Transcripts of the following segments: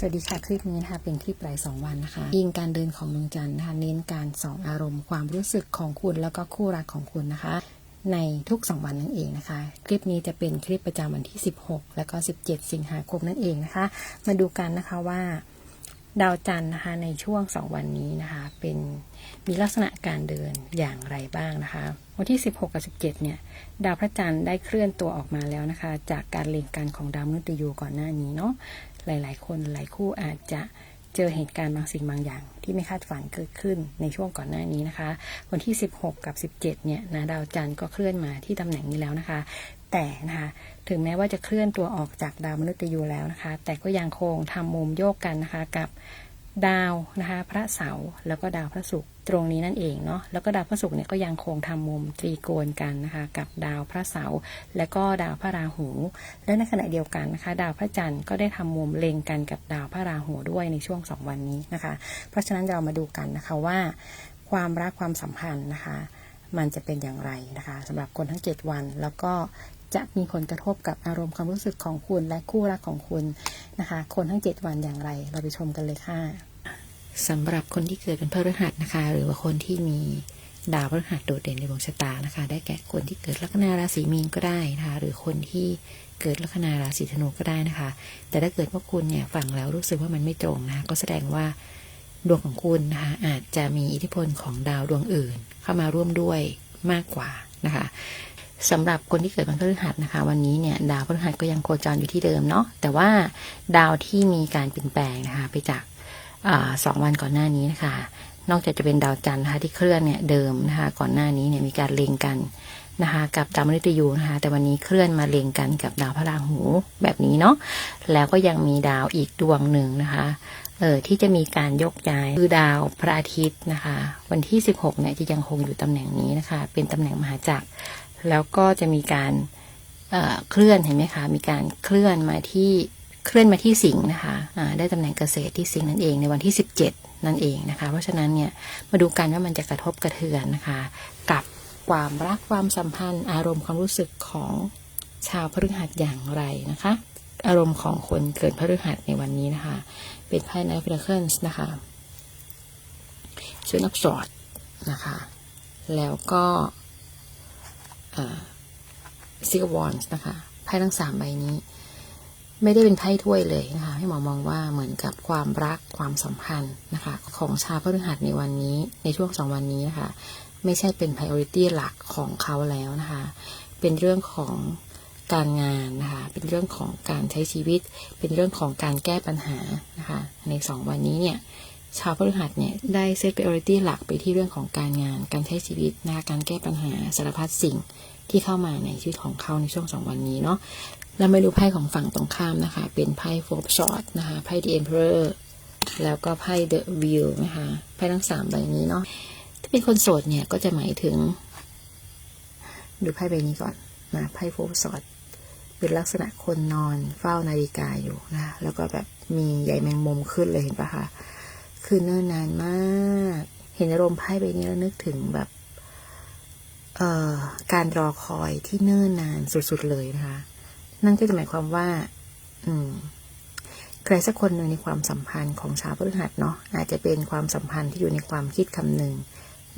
สวัสดีค่ะ คลิปนี้นะคะเป็นคลิปรายสองวันนะคะ อิงการเดินของดวงจันทร์นะคะเน้นการสองอารมณ์ความรู้สึกของคุณแล้วก็คู่รักของคุณนะคะ ในทุก 2 วันนั่นเองนะคะ คลิปนี้จะเป็นคลิปประจำวันที่ 16 แล้วก็ 17 สิงหาคมนั่นเองนะคะ มาดูกันนะคะว่าดาวจันทร์นะคะในช่วง 2 วันนี้นะคะเป็นมีลักษณะการเดินอย่างไรบ้างนะคะ วันที่ 16 กับ 17 เนี่ย ดาวพระจันทร์ได้เคลื่อนตัวออกมาแล้วนะคะ จากการเล็งกันของดาวมฤตยูก่อนหน้านี้เนาะ หลาย ๆ คนหลายคู่อาจจะเจอเหตุการณ์บางสิ่งบางอย่าง ที่ไม่คาดฝันเกิดขึ้นในช่วงก่อนหน้านี้นะคะ วันที่ 16 กับ 17 เนี่ยนะดาวจันทร์ก็เคลื่อนมาที่ตำแหน่งนี้แล้วนะคะ แต่นะคะถึงแม้ว่าจะเคลื่อนตัวออกจากดาวมฤตยูแล้วนะคะ แต่ก็ยังคงทำมุมโยกกันนะคะกับดาวนะคะ พระเสาร์แล้วก็ดาวพระศุกร์ ตรงนี้นั่นเองเนาะแล้วก็ดาวพระศุกร์เนี่ยก็ยังคงทำมุมตรีโกณกันนะคะกับดาวพระเสาร์และก็ดาวพระราหู และในขณะเดียวกันนะคะ ดาวพระจันทร์ก็ได้ทำมุมเล็งกันกับดาวพระราหูด้วยในช่วงสองวันนี้นะคะ เพราะฉะนั้นเรามาดูกันนะคะว่าความรักความสัมพันธ์นะคะ มันจะเป็นอย่างไรนะคะสำหรับคนทั้ง 7 วัน แล้วก็จะมีผลกระทบกับอารมณ์ความรู้สึกของคุณและคู่รักของคุณนะคะ คนทั้ง 7 วันอย่างไร เราไปชมกันเลยค่ะ สำหรับคนที่เกิดเป็นพฤหัสนะคะ หรือว่าคนที่มีดาวพฤหัสโดดเด่นในดวงชะตานะคะ ได้แก่คนที่เกิดลัคนาราศีมีนก็ได้นะคะ หรือคนที่เกิดลัคนาราศีธนูก็ได้นะคะ แต่ถ้าเกิดว่าคุณเนี่ยฟังแล้วรู้สึกว่ามันไม่ตรงนะคะก็แสดงว่าดวงของคุณนะคะอาจจะมีอิทธิพลของดาวดวงอื่น เข้ามาร่วมด้วยมากกว่านะคะสำหรับคนที่เกิดวันพฤหัสนะคะ วันนี้เนี่ยดาวพฤหัสก็ยังโคจรอยู่ที่เดิมเนาะแต่ว่าดาวที่มีการเปลี่ยนแปลงนะคะ ไปจาก สองวันก่อนหน้านี้นะคะนอกจากจะเป็นดาวจันทร์นะคะที่เคลื่อนเนี่ยเดิมนะคะก่อนหน้านี้เนี่ยมีการเล็งกันนะคะกับดาวมฤตยูนะคะแต่วันนี้เคลื่อนมาเล็งกันกับดาวพระราหูแบบนี้เนาะแล้วก็ยังมีดาวอีกดวงหนึ่งนะคะเออที่จะมีการยกย้ายคือดาวพระอาทิตย์นะคะ วันที่ 16เนี่ยจะยังคงอยู่ตำแหน่งนี้นะคะ เป็นตำแหน่งมหาจักร แล้วก็จะมีการเเคลื่อนเห็นไหมคะ มีการเคลื่อนมาที่ เคลื่อนมาที่สิงห์นะคะได้ตำแหน่งเกษตรที่สิงห์นั่นเองในวันที่ 17 นั่นเองนะคะ เพราะฉะนั้นเนี่ยมาดูกันว่ามันจะกระทบกระเทือนนะคะ กับความรักความสัมพันธ์ อารมณ์ความรู้สึกของชาวพฤหัสอย่างไรนะคะ อารมณ์ของคนเกิดพฤหัสในวันนี้นะคะ เป็นไพ่ไนท์ฟิลเคิลส์นะคะชุดนับสอดนะคะ แล้วก็ซิกวอนส์นะคะไพ่ทั้งสามใบนี้ ไม่ได้เป็นไพ่ถ้วยเลยนะคะให้หมอมองว่าเหมือนกับความรักความสัมพันธ์นะคะ ของชาวพฤหัสในวันนี้ในช่วงสองวันนี้นะคะ ไม่ใช่เป็น priority หลักของเขาแล้วนะคะ เป็นเรื่องของการงานนะคะ เป็นเรื่องของการใช้ชีวิต เป็นเรื่องของการแก้ปัญหานะคะ ในสองวันนี้เนี่ยชาวพฤหัสเนี่ยได้เซต priority หลักไปที่เรื่องของการงาน การใช้ชีวิตนะคะการแก้ปัญหาสารพัดสิ่งที่เข้ามาในชีวิตของเขาในช่วงสองวันนี้เนาะ เรามาดูไพ่ของฝั่งตรงข้ามนะคะ เป็นไพ่ four of swords นะคะ ไพ่ the emperor แล้วก็ไพ่ the wheel นะคะ ไพ่ทั้งสามใบนี้เนาะ ถ้าเป็นคนโสดเนี่ยก็จะหมายถึง ดูไพ่ใบนี้ก่อนนะ ไพ่โฟร์สอดเป็นลักษณะคนนอนเฝ้านาฬิกาอยู่นะ แล้วก็แบบมีใยแมงมุมขึ้นเลยเห็นปะคะ คือเนิ่นนานมาก เห็นอารมณ์ไพ่ใบนี้แล้วนึกถึงแบบเอ่อการรอคอยที่เนิ่นนานสุดๆเลยนะคะ นั่นก็จะหมายความว่า อืมใครสักคนหนึ่งในความสัมพันธ์ของชาวพฤหัสเนาะอาจจะเป็นความสัมพันธ์ที่อยู่ในความคิดคำหนึ่ง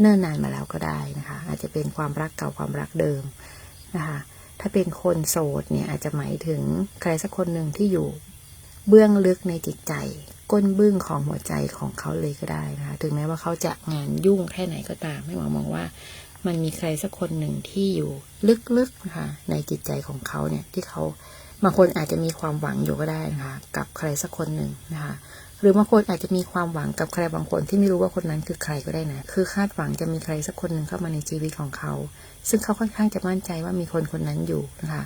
เนิ่นนานมาแล้วก็ได้นะคะ อาจจะเป็นความรักเก่าความรักเดิมนะคะถ้าเป็นคนโสดเนี่ยอาจจะหมายถึงใครสักคนหนึ่งที่อยู่เบื้องลึกในจิตใจ ก้นบึ้งของหัวใจของเขาเลยก็ได้นะคะถึงแม้ว่าเขาจะงานยุ่งแค่ไหนก็ตามให้หมอมองว่า มันมีใครสักคนหนึ่งที่อยู่ลึกๆนะคะในจิตใจของเขาเนี่ยที่เขาบางคนอาจจะมีความหวังอยู่ก็ได้นะคะกับใครสักคนหนึ่งนะคะหรือบางคนอาจจะมีความหวังกับใครบางคนที่ไม่รู้ว่าคนนั้นคือใครก็ได้นะ คือคาดหวังจะมีใครสักคนหนึ่งเข้ามาในชีวิตของเขา ซึ่งเขาค่อนข้างจะมั่นใจว่ามีคนคนนั้นอยู่นะคะ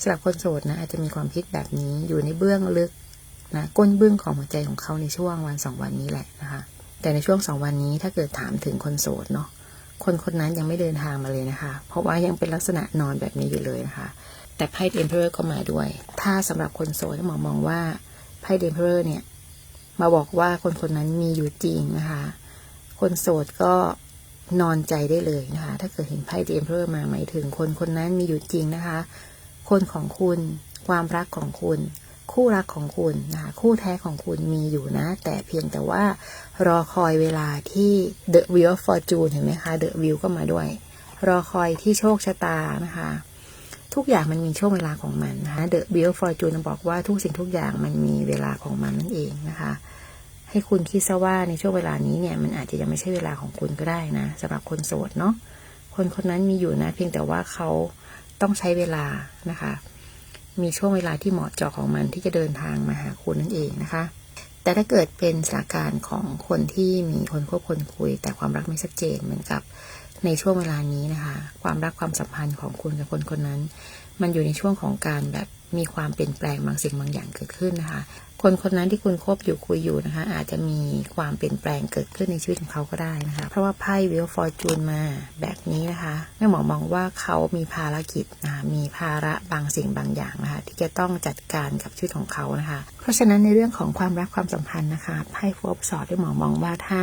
สำหรับคนโสดนะอาจจะมีความคิดแบบนี้อยู่ในเบื้องลึกนะก้นเบื้องของหัวใจของเขาในช่วงวันสองวันนี้แหละนะคะ แต่ในช่วงสองวันนี้ถ้าเกิดถามถึงคนโสดเนาะ คนคนนั้นยังไม่เดินทางมาเลยนะคะ เพราะว่ายังเป็นลักษณะนอนแบบนี้อยู่เลยนะคะ แต่ไพ่เดมเพอร์ก็มาด้วย ถ้าสำหรับคนโสดหมอมองว่าไพ่เดมเพอร์เนี่ยมาบอกว่าคนคนนั้นมีอยู่จริงนะคะ คนโสดก็นอนใจได้เลยนะคะ ถ้าเกิดเห็นไพ่เดมเพอร์มาหมายถึงคนคนนั้นมีอยู่จริงนะคะ คนของคุณความรักของคุณ คู่รักของคุณนะคะคู่แท้ของคุณมีอยู่นะ แต่เพียงแต่ว่ารอคอยเวลาที่ The Wheel of Fortune เห็นไหมคะ The Wheel ก็มาด้วย รอคอยที่โชคชะตานะคะ ทุกอย่างมันมีช่วงเวลาของมันนะคะ The Wheel of Fortune บอกว่าทุกสิ่งทุกอย่างมันมีเวลาของมันนั่นเองนะคะให้คุณคิดซะว่าในช่วงเวลานี้เนี่ยมันอาจจะยังไม่ใช่เวลาของคุณก็ได้นะสำหรับคนโสดเนาะคนคนนั้นมีอยู่นะ เพียงแต่ว่าเขาต้องใช้เวลานะคะ มีช่วงเวลาที่เหมาะเจาะของมันที่จะเดินทางมาหาคุณนั่นเองนะคะ แต่ถ้าเกิดเป็นสถานการณ์ของคนที่มีคนควบคนคุย แต่ความรักไม่ชัดเจนเหมือนกับในช่วงเวลานี้นะคะ ความรักความสัมพันธ์ของคุณกับคนคนนั้น มันอยู่ในช่วงของการแบบมีความเปลี่ยนแปลงบางสิ่งบางอย่างเกิดขึ้นนะคะ คนคนนั้นที่คุณคบอยู่คุยอยู่นะคะ อาจจะมีความเปลี่ยนแปลงเกิดขึ้นในชีวิตของเขาก็ได้นะคะ เพราะว่าไพ่วิลฟอร์จูนมาแบบนี้นะคะแม่หมอมองว่าเขามีภารกิจนะคะมีภาระบางสิ่งบางอย่างนะคะ ที่จะต้องจัดการกับชีวิตของเขานะคะ เพราะฉะนั้นในเรื่องของความรักความสัมพันธ์นะคะไพ่ฟูอสอดได้หมอมองว่าถ้า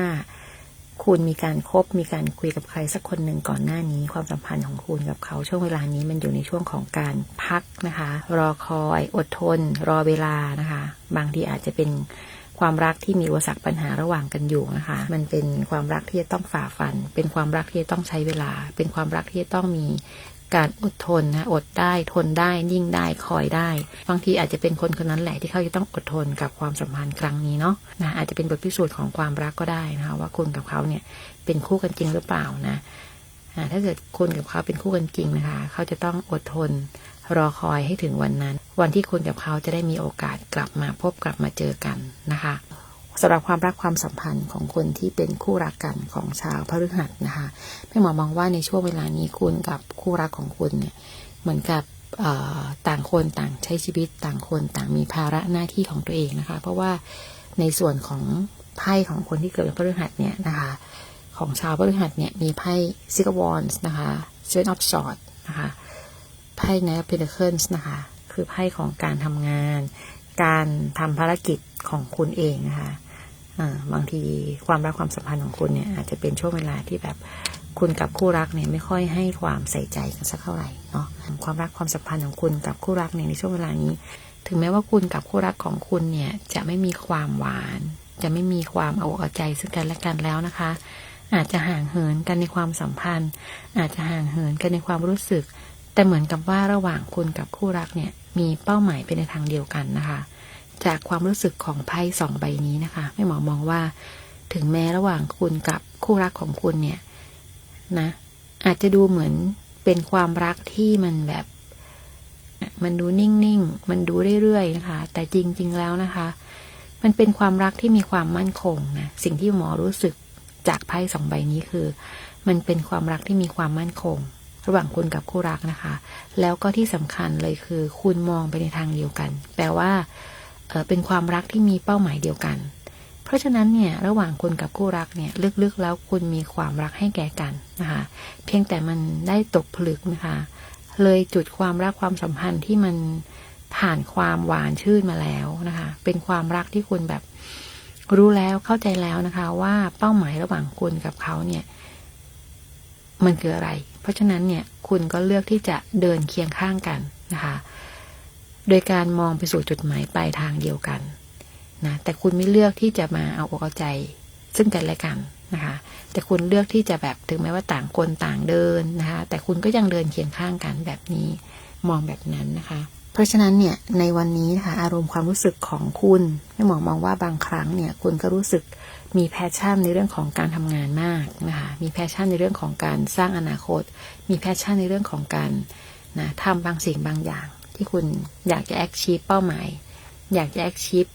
คุณมีการครบมีการคุยกับใครสักคนหนึ่งก่อนหน้านี้ ความสัมพันธ์ของคุณกับเขาช่วงเวลานี้มันอยู่ในช่วงของการพักนะคะ รอคอย อดทน รอเวลานะคะ บางทีอาจจะเป็นความรักที่มีอุปสรรคปัญหาระหว่างกันอยู่นะคะ มันเป็นความรักที่จะต้องฝ่าฟัน เป็นความรักที่จะต้องใช้เวลา เป็นความรักที่จะต้องมี การอดทนนะอดได้ทนได้นิ่งได้คอยได้ บางทีอาจจะเป็นคนคนนั้นแหละที่เขาจะต้องอดทนกับความสัมพันธ์ครั้งนี้เนาะนะอาจจะเป็นบทพิสูจน์ของความรักก็ได้นะคะว่าคุณกับเขาเนี่ยเป็นคู่กันจริงหรือเปล่านะถ้าเกิดคุณกับเขาเป็นคู่กันจริงนะคะ เขาจะต้องอดทนรอคอยให้ถึงวันนั้น วันที่คุณกับเขาจะได้มีโอกาสกลับมาพบกลับมาเจอกันนะคะ สำหรับความรักความสัมพันธ์ของคนที่เป็นคู่รักกันของชาวพฤหัสนะคะแม่หมอมองว่าในช่วงเวลานี้คุณกับคู่รักของคุณเนี่ยเหมือนกับต่างคนต่างใช้ชีวิตต่างคนต่างมีภาระหน้าที่ของตัวเองนะคะ เพราะว่าในส่วนของไพ่ของคนที่เกิดวันพฤหัสเนี่ยนะคะ ของชาวพฤหัสเนี่ยมีไพ่ซิกวอนส์นะคะเซนออฟชอตนะคะไพ่ไนท์เพนเคิลส์นะคะคือไพ่ของการทำงาน การทำภารกิจของคุณเองนะคะ บางทีความรักความสัมพันธ์ของคุณเนี่ยอาจจะเป็นช่วงเวลาที่แบบคุณกับคู่รักเนี่ยไม่ค่อยให้ความใส่ใจกันสักเท่าไหร่เนาะความรักความสัมพันธ์ของคุณกับคู่รักเนี่ยในช่วงเวลานี้ ถึงแม้ว่าคุณกับคู่รักของคุณเนี่ยจะไม่มีความหวาน จะไม่มีความเอาอกเอาใจซึ่งกันและกันแล้วนะคะ อาจจะห่างเหินกันในความสัมพันธ์ อาจจะห่างเหินกันในความรู้สึก แต่เหมือนกับว่าระหว่างคุณกับคู่รักเนี่ยมีเป้าหมายเป็นในทางเดียวกันนะคะ จากความรู้สึกของไพ่สองใบนี้นะคะแม่หมอมองว่า ถึงแม้ระหว่างคุณกับคู่รักของคุณเนี่ยนะ อาจจะดูเหมือนเป็นความรักที่มันแบบ มันดูนิ่งๆ มันดูเรื่อยๆนะคะ แต่จริงๆแล้วนะคะ มันเป็นความรักที่มีความมั่นคงนะสิ่งที่หมอรู้สึกจากไพ่สองใบนี้คือ มันเป็นความรักที่มีความมั่นคง ระหว่างคุณกับคู่รักนะคะ แล้วก็ที่สำคัญเลยคือ คุณมองไปในทางเดียวกัน แปลว่า เป็นความรักที่มีเป้าหมายเดียวกัน เพราะฉะนั้นเนี่ยระหว่างคุณกับคู่รักเนี่ยลึกๆแล้วคุณมีความรักให้แก่กันนะคะเพียงแต่มันได้ตกผลึกนะคะเลยจุดความรักความสัมพันธ์ที่มันผ่านความหวานชื่นมาแล้วนะคะเป็นความรักที่คุณแบบรู้แล้วเข้าใจแล้วนะคะว่าเป้าหมายระหว่างคุณกับเขาเนี่ยมันคืออะไร เพราะฉะนั้นเนี่ยคุณก็เลือกที่จะเดินเคียงข้างกันนะคะ โดยการมองไปสู่จุดหมายปลายทางเดียวกันนะแต่คุณไม่เลือกที่จะมาเอาอกเอาใจ ซึ่งกันและกันนะคะ แต่คุณเลือกที่จะแบบถึงแม้ว่าต่างคนต่างเดินนะคะ แต่คุณก็ยังเดินเคียงข้างกันแบบนี้มองแบบนั้นนะคะ เพราะฉะนั้นเนี่ยในวันนี้นะคะอารมณ์ความรู้สึกของคุณให้หมอมองว่าบางครั้งเนี่ยคุณก็รู้สึกมีแพชชั่นในเรื่องของการทำงานมากนะคะ มีแพชชั่นในเรื่องของการสร้างอนาคต มีแพชชั่นในเรื่องของการนะทำบางสิ่งบางอย่าง ที่คุณอยากจะแอคชีพเป้าหมาย อยากจะแอคชีพ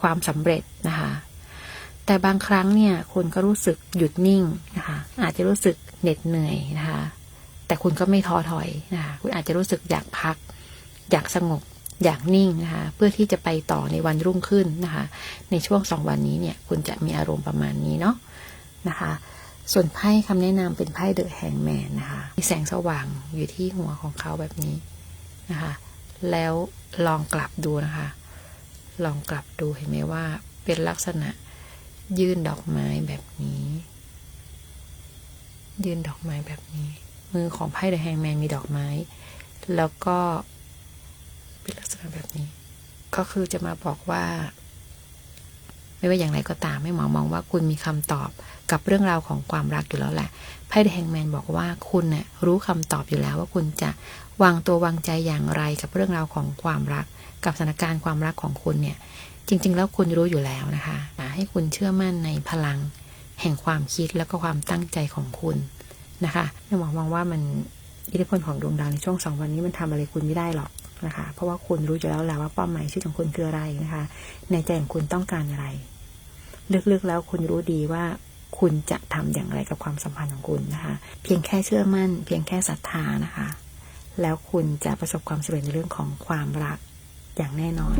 ความสำเร็จนะคะ แต่บางครั้งเนี่ยคุณก็รู้สึกหยุดนิ่งนะคะ อาจจะรู้สึกเหน็ดเหนื่อยนะคะ แต่คุณก็ไม่ท้อถอยนะคะ คุณอาจจะรู้สึกอยากพัก อยากสงบ อยากนิ่งนะคะ เพื่อที่จะไปต่อในวันรุ่งขึ้นนะคะ ในช่วงสองวันนี้เนี่ย คุณจะมีอารมณ์ประมาณนี้เนาะนะคะ ส่วนไพ่คำแนะนำเป็นไพ่เดอะแฮงแมนนะคะ มีแสงสว่างอยู่ที่หัวของเขาแบบนี้นะคะ แล้วลองกลับดูนะคะ ลองกลับดูเห็นไหมว่าเป็นลักษณะยื่นดอกไม้แบบนี้ ยื่นดอกไม้แบบนี้ มือของไพ่เดอะแฮงแมนมีดอกไม้ แล้วก็เป็นลักษณะแบบนี้ ก็คือจะมาบอกว่า ไม่ว่าอย่างไรก็ตามให้หมอมองว่าคุณมีคำตอบกับเรื่องราวของความรักอยู่แล้วแหละไพ่เดอะแฮงแมนบอกว่าคุณเนี่ยรู้คำตอบอยู่แล้วว่าคุณจะ วางตัววางใจอย่างไรกับเรื่องราวของความรัก กับสถานการณ์ความรักของคุณเนี่ย จริง ๆ แล้วคุณรู้อยู่แล้วนะคะให้คุณเชื่อมั่นในพลัง แห่งความคิดแล้วก็ความตั้งใจของคุณนะคะหมอมองว่ามันอิทธิพลของดวงดาวในช่วงสองวันนี้มันทำอะไรคุณไม่ได้หรอกนะคะ เพราะว่าคุณรู้อยู่แล้วแหละว่าเป้าหมายชีวิตของคุณคืออะไรนะคะ ในใจของคุณต้องการอะไร ลึกๆแล้วคุณรู้ดีว่าคุณจะทำอย่างไรกับความสัมพันธ์ของคุณนะคะ เพียงแค่เชื่อมั่น เพียงแค่ศรัทธานะคะ แล้วคุณจะประสบความสำเร็จในเรื่องของความรักอย่างแน่นอน